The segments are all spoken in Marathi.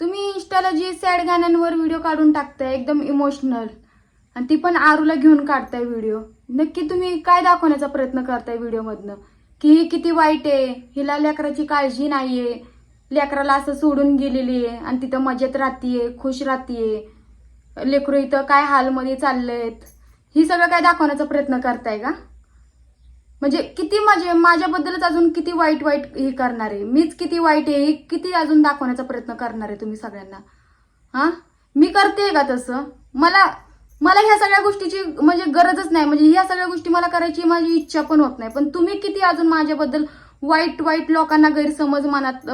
तुम्ही इंस्टाला जी सॅड गाण्यांवर व्हिडिओ काढून टाकताय एकदम इमोशनल आणि ती पण आरूला घेऊन काढताय व्हिडिओ नक्की तुम्ही काय दाखवण्याचा प्रयत्न करताय व्हिडिओमधनं की ही किती वाईट आहे हिला लेकराची काळजी नाहीये लेकराला असं सोडून गेलेली आहे आणि तिथं मजेत राहतीये खुश राहतीये. लेकरू इथं काय हालमध्ये चाललेत? ही सगळं काय दाखवण्याचा प्रयत्न करताय का? म्हणजे किती म्हणजे माझ्याबद्दलच अजून किती वाईट वाईट हे करणार आहे? मीच किती वाईट आहे हे किती अजून दाखवण्याचा प्रयत्न करणार आहे तुम्ही सगळ्यांना? हा? मी करते का तसं? मला मला ह्या सगळ्या गोष्टीची म्हणजे गरजच नाही. म्हणजे ह्या सगळ्या गोष्टी मला करायची माझी इच्छा पण होत नाही. पण तुम्ही किती अजून माझ्याबद्दल वाईट वाईट लोकांना गैरसमज मनात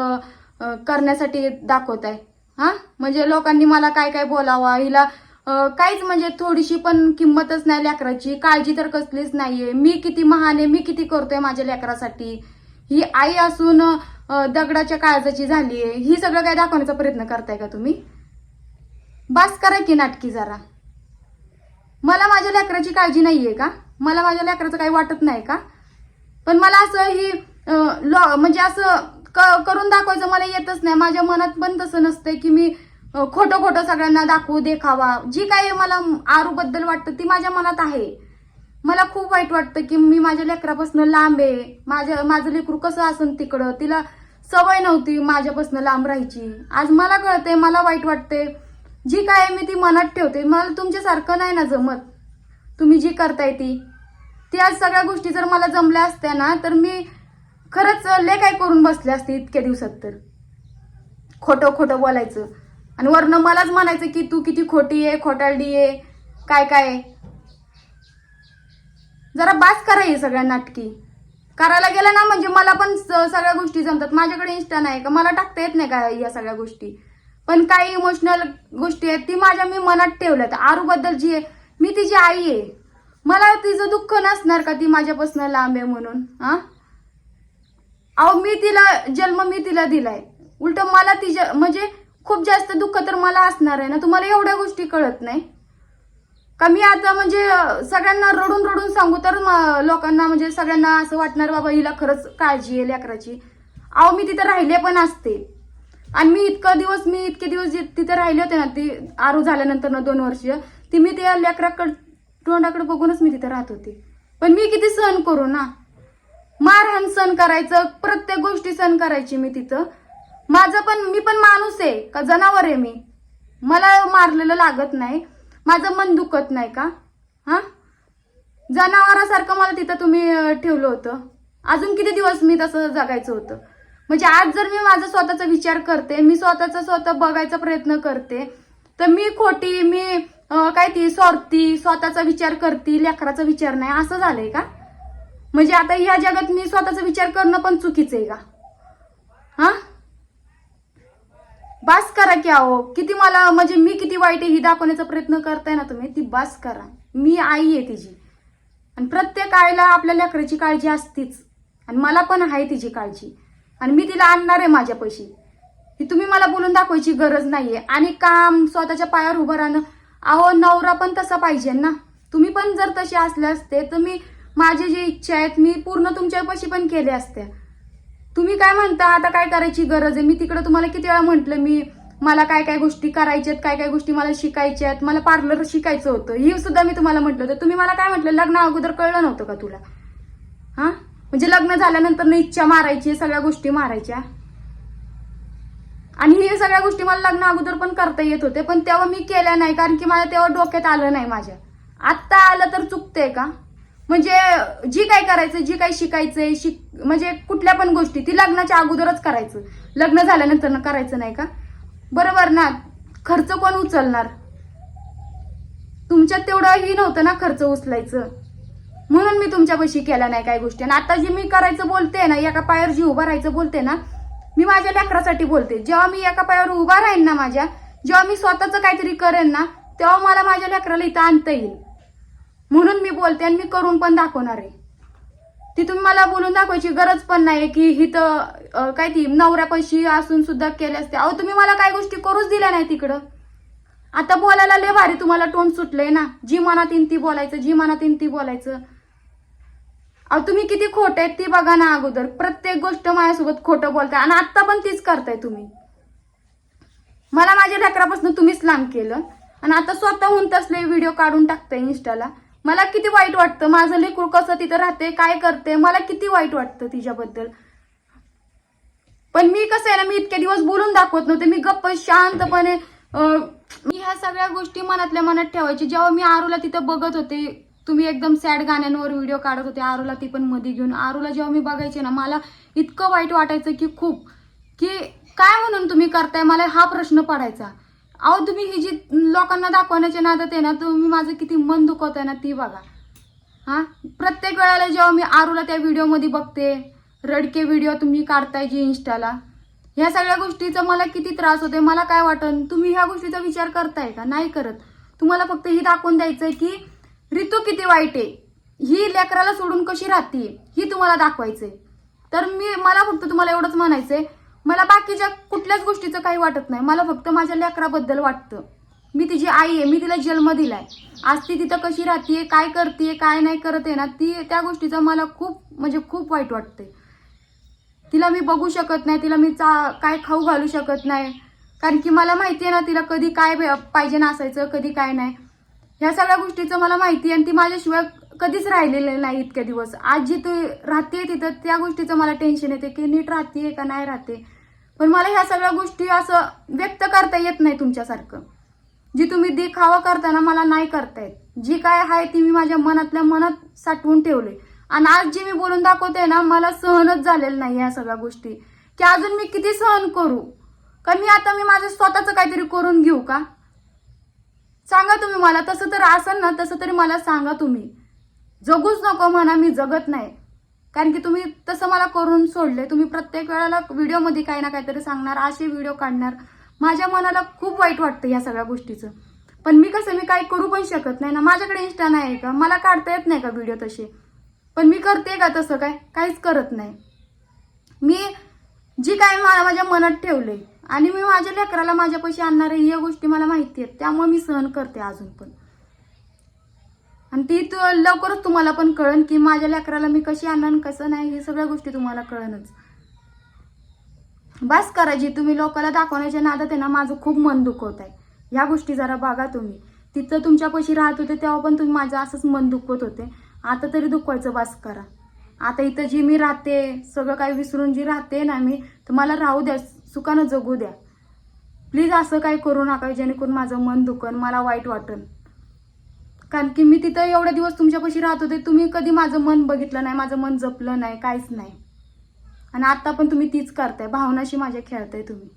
करण्यासाठी दाखवताय? हा? म्हणजे लोकांनी मला काय काय बोलावा? हिला काहीच म्हणजे थोडीशी पण किंमतच नाही लेकराची. काळजी तर कसलीच नाहीये. मी किती महान आहे मी किती करतोय माझ्या लेकरासाठी. ही आई असून दगडाच्या काळजाची झालीये ही सगळं काय दाखवण्याचा प्रयत्न करताय का तुम्ही? बास करा की नाटकी जरा. मला माझ्या लेकराची काळजी नाहीये का? मला माझ्या लेकराचं काही वाटत नाही का? पण मला असं ही लॉ म्हणजे असं क- करून दाखवायचं मला येतच नाही. माझ्या मनात पण तसं नसतंय की मी खोटं खोटं सगळ्यांना दाखवू देखावा. जी काही मला आरूबद्दल वाटतं ती माझ्या मनात आहे. मला खूप वाईट वाटतं की मी माझ्या लेकरापासून लांब आहे. माझ्या माझं लेकरू कसं असन तिकडं? तिला सवय नव्हती माझ्यापासून लांब राहायची. आज मला कळते मला वाईट वाटते जी काय आहे मी ती मनात ठेवते. मला तुमच्यासारखं नाही ना जमत. तुम्ही जी करताय ती. ती आज सगळ्या गोष्टी जर मला जमल्या असत्या ना तर मी खरंच लय काय करून बसले असते इतक्या दिवसात तर. खोटं खोटं बोलायचं. आणि वरनं मलाच म्हणायचं की तू किती खोटी आहे खोटारडी आहे काय काय आहे. जरा बास करा हे सगळ्या नाटकी. करायला गेलं ना म्हणजे मला पण सगळ्या गोष्टी जमतात. माझ्याकडे इंस्टा नाही का? मला टाकता येत नाही का या सगळ्या गोष्टी? पण काही इमोशनल गोष्टी आहेत ती माझ्या मी मनात ठेवल्यात. आरूबद्दल जी आहे मी तिची आई आहे. मला तिचं दुःख नसणार का ती माझ्यापासून लांब आहे म्हणून? हा? अहो मी तिला जन्म मी तिला दिलाय. उलट मला तिच्या म्हणजे खूप जास्त दुःख तर मला असणार आहे ना? तुम्हाला एवढ्या गोष्टी कळत नाही? का मी आता म्हणजे सगळ्यांना रडून रडून सांगू तर लोकांना म्हणजे सगळ्यांना असं वाटणार बाबा हिला खरंच काळजी आहे लेकराची. अहो मी तिथं राहिले पण असते. आणि मी इतका दिवस मी इतके दिवस तिथे राहिले होते ना ती आरू झाल्यानंतर ना दोन वर्ष ती मी त्या लेकराकडे तोंडाकडे बघूनच मी तिथे राहत होते. पण मी किती सहन करू ना? मारहाण सहन करायचं प्रत्येक गोष्टी सहन करायची मी तिथं. माझं पण मी पण माणूस आहे का जनावर आहे मी? मला मारलेलं लागत नाही. माझं मन दुखत नाही का? हां? जनावरासारखं मला तिथं तुम्ही ठेवलं होतं. अजून किती दिवस मी तसं जगायचं होतं? म्हणजे आज जर मी माझा स्वतःचा विचार करते मी स्वतःचा स्वतः बघायचा प्रयत्न करते तर मी खोटी मी काय ती स्वार्थी स्वतःचा विचार करते लेकराचा विचार नाही. असं झालंय का? म्हणजे आता ह्या जगात मी स्वतःचा विचार करणं पण चुकीचं आहे का? हां? बास करा की अहो. किती मला म्हणजे मी किती वाईट आहे ही दाखवण्याचा प्रयत्न करताय ना तुम्ही ती बास करा. मी आई आहे तिची. आणि प्रत्येक आईला आपल्या लेकराची काळजी असतीच. आणि मला पण आहे तिची काळजी. आणि मी तिला आणणार आहे माझ्यापाशी ही तुम्ही मला बोलून दाखवायची गरज नाही आहे आणि काम स्वतःच्या पायावर उभं राहणं अहो नवरा पण तसा पाहिजे ना. तुम्ही पण जर तसे असले असते तर मी माझे जे इच्छा आहेत मी पूर्ण तुमच्यापाशी पण केले असत्या तुम्ही काय म्हणता? आता काय करायची गरज आहे? मी तिकडे तुम्हाला किती वेळा म्हटलं मी मला काय काय गोष्टी करायच्यात काय काय गोष्टी मला शिकायच्या आहेत मला पार्लर शिकायचं होतं. ही सुद्धा मी तुम्हाला म्हटलं होतं. तुम्ही मला काय म्हटलं? लग्न अगोदर कळलं नव्हतं का तुला? हा? म्हणजे लग्न झाल्यानंतर न इच्छा मारायची सगळ्या गोष्टी मारायच्या. आणि हे सगळ्या गोष्टी मला लग्न अगोदर पण करता येत होते पण तेव्हा मी केल्या नाही कारण की मला तेव्हा डोक्यात आलं नाही माझ्या. आत्ता आलं तर चुकतंय का? म्हणजे जी काय करायचं जी काय शिकायचंय शिक म्हणजे कुठल्या पण गोष्टी ती लग्नाच्या अगोदरच करायचं. लग्न झाल्यानंतर करायचं नाही का? बरोबर ना? खर्च कोण उचलणार? तुमच्यात तेवढंही नव्हतं ना खर्च उचलायचं. म्हणून मी तुमच्यापाशी केला नाही काय गोष्टी. आणि आता जे मी करायचं बोलते ना एका पायावर जी उभं राहायचं बोलते ना मी माझ्या लेकरासाठी बोलते. जेव्हा मी एका पायावर उभा राहीन ना माझ्या जेव्हा मी स्वतःच काहीतरी करेन ना तेव्हा मला माझ्या लेकराला इथं आणता येईल. म्हणून मी बोलते आणि मी करून पण दाखवणार आहे. ती तुम्ही मला बोलून दाखवायची गरज पण नाही की हिथं अं, काय ती नवऱ्यापाशी असून सुद्धा केले असते. अहो तुम्ही मला काही गोष्टी करूच दिल्या नाही तिकडं. आता बोलायला लय भारी तुम्हाला तोंड सुटलंय ना. जी मनात येईन ती बोलायचं जी मनात येईन ती बोलायचं. अहो तुम्ही किती खोट आहेत ती बघा ना अगोदर. प्रत्येक गोष्ट माझ्यासोबत खोटं बोलताय आणि आत्ता पण तीच करताय तुम्ही. मला माझ्या ढकरापासून तुम्हीच लांब केलं. आणि आता स्वतःहून तसले व्हिडिओ काढून टाकताय इंस्टाला. मला किती वाईट वाटतं? माझं लेकरू कसं तिथं राहते? काय करते? मला किती वाईट वाटतं तिच्याबद्दल? पण मी कसं आहे ना मी इतके दिवस बोलून दाखवत नव्हते. मी गप्प शांतपणे मी ह्या सगळ्या गोष्टी मनातल्या मनात ठेवायची. जेव्हा मी आरूला तिथं बघत होते तुम्ही एकदम सॅड गाण्यांवर व्हिडिओ काढत होते आरूला ती पण मध्ये घेऊन. आरूला जेव्हा मी बघायचे ना मला इतकं वाईट वाटायचं की खूप की काय म्हणून तुम्ही करताय? मला हा प्रश्न पडायचा. अहो तुम्ही ही जी लोकांना दाखवण्याच्या नादात आहे ना तुम्ही माझं किती मन दुखवताय ना ती बघा. हा? प्रत्येक वेळेला जेव्हा मी आरूला त्या व्हिडिओमध्ये बघते रडके व्हिडिओ तुम्ही काढताय जी इंस्टाला ह्या सगळ्या गोष्टीचा मला किती त्रास होते मला काय वाटन? तुम्ही ह्या गोष्टीचा विचार करताय का? नाही करत. तुम्हाला फक्त ही दाखवून द्यायचंय की ऋतू किती वाईट आहे? ही लेकराला सोडून कशी राहते ही तुम्हाला दाखवायचंय. तर मी मला फक्त तुम्हाला एवढंच म्हणायचंय मला बाकीच्या कुठल्याच गोष्टीचं काही वाटत नाही. मला फक्त माझ्या लेकराबद्दल वाटतं. मी तिची आई आहे मी तिला जन्म दिलाय. आज ती तिथं कशी राहतीये काय करते काय नाही करत आहे ना ती त्या गोष्टीचं मला खूप म्हणजे खूप वाईट वाटते तिला मी बघू शकत नाही तिला मी चा काय खाऊ घालू शकत नाही. कारण की मला माहिती आहे ना तिला कधी काय भे- पाहिजे असायचं कधी काय नाही. ह्या सगळ्या गोष्टीचं मला माहिती आहे आणि ती माझ्याशिवाय कधीच राहिलेलं नाही इतके दिवस. आज जिथे राहते तिथं त्या गोष्टीचं मला टेन्शन येते की नीट राहते का नाही राहते पण मला ह्या सगळ्या गोष्टी असं व्यक्त करता येत नाही तुमच्यासारखं. जी तुम्ही देखावा करताना मला नाही करता येत. जी काय आहे ती मी माझ्या मनातल्या मनात साठवून ठेवले. आणि आज जी मी बोलून दाखवते ना मला सहनच झालेलं नाही ह्या सगळ्या गोष्टी. की अजून मी किती सहन करू? का मी आता मी माझं स्वतःचं काहीतरी करून घेऊ का? सांगा तुम्ही मला. तसं तर असेल ना तसं तरी मला सांगा तुम्ही. जगूच नको म्हणा मी जगत नाही. कारण की तुम्ही तसं मला करून सोडले. तुम्ही प्रत्येक वेळेला व्हिडिओमध्ये काही ना काहीतरी सांगणार असे व्हिडिओ काढणार. माझ्या मनाला खूप वाईट वाटतं या सगळ्या गोष्टीचं. पण मी कसं मी काही करू पण शकत नाही ना. माझ्याकडे इन्स्टा नाही आहे का? मला काढता येत नाही का व्हिडिओ तसे? पण मी करते का तसं काय? काहीच करत नाही. मी जी काय मला माझ्या मनात ठेवले आणि मी माझ्या लेकराला माझ्यापाशी आणणार आहे या गोष्टी मला माहिती आहेत त्यामुळे मी सहन करते अजून पण. आणि ती लवकरच तुम्हाला पण कळन की माझ्या लेकराला मी कशी आणन कसं नाही हे सगळ्या गोष्टी तुम्हाला कळनच. बस करा जी तुम्ही लोकांना दाखवण्याच्या नादात आहे ना माझं खूप मन दुखवत आहे. ह्या गोष्टी जरा बघा तुम्ही. तिथं तुमच्यापाशी राहत होते तेव्हा पण तुम्ही माझं असंच मन दुखवत होते. आता तरी दुखवायचं बस करा. आता इथं जी मी राहते सगळं काही विसरून जी राहते ना मी तर मला राहू द्या सुखानं जगू द्या. प्लीज असं काही करू नका जेणेकरून माझं मन दुखन मला वाईट वाटन. कारण की मी तिथं एवढे दिवस तुमच्यापाशी राहत होते तुम्ही कधी माझं मन बघितलं नाही माझं मन जपलं नाही काहीच नाही. आणि आता पण तुम्ही तीच करताय भावनाशी माझ्या खेळताय तुम्ही.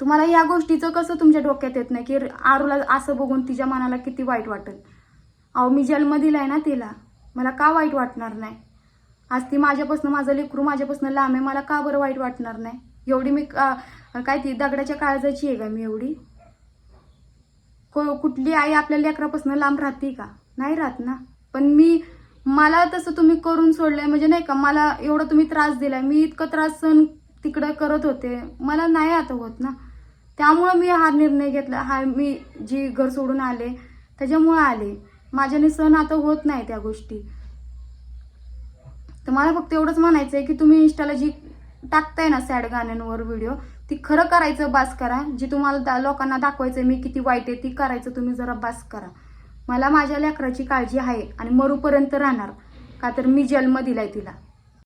तुम्हाला या गोष्टीचं कसं तुमच्या डोक्यात येत नाही की आरूला असं बघून तिच्या मनाला किती वाईट वाटेल. अहो मी जन्म दिलाय ना तिला. मला का वाईट वाटणार नाही? आज ती माझ्यापासून माझं लेकरू माझ्यापासून लांब आहे मला का बरं वाईट वाटणार नाही? एवढी मी काय ती दगडाच्या काळजाची आहे का मी एवढी? को- कुठली आई आपल्या लेकरापासून लांब राहते का? नाही राहत ना. पण मी मला तसं तुम्ही करून सोडलंय म्हणजे नाही का मला एवढा तुम्ही त्रास दिलाय. मी इतकं त्रास सहन तिकडं करत होते. मला नाही आता होत ना. त्यामुळं मी हा निर्णय घेतला. हा मी जी घर सोडून आले त्याच्यामुळं आले. माझ्याने सण आता होत नाही त्या गोष्टी. तर मला फक्त एवढंच म्हणायचं आहे की तुम्ही इंस्टाला जी टाकताय ना सॅड गाण्यांवर व्हिडिओ ती खरं करायचं बास करा. जी तुम्हाला दा- लोकांना दाखवायचं मी किती वाईट आहे ती करायचं तुम्ही जरा बास करा. मला माझ्या लेकराची काळजी आहे आणि मरूपर्यंत राहणार. का तर मी जन्म दिलाय तिला.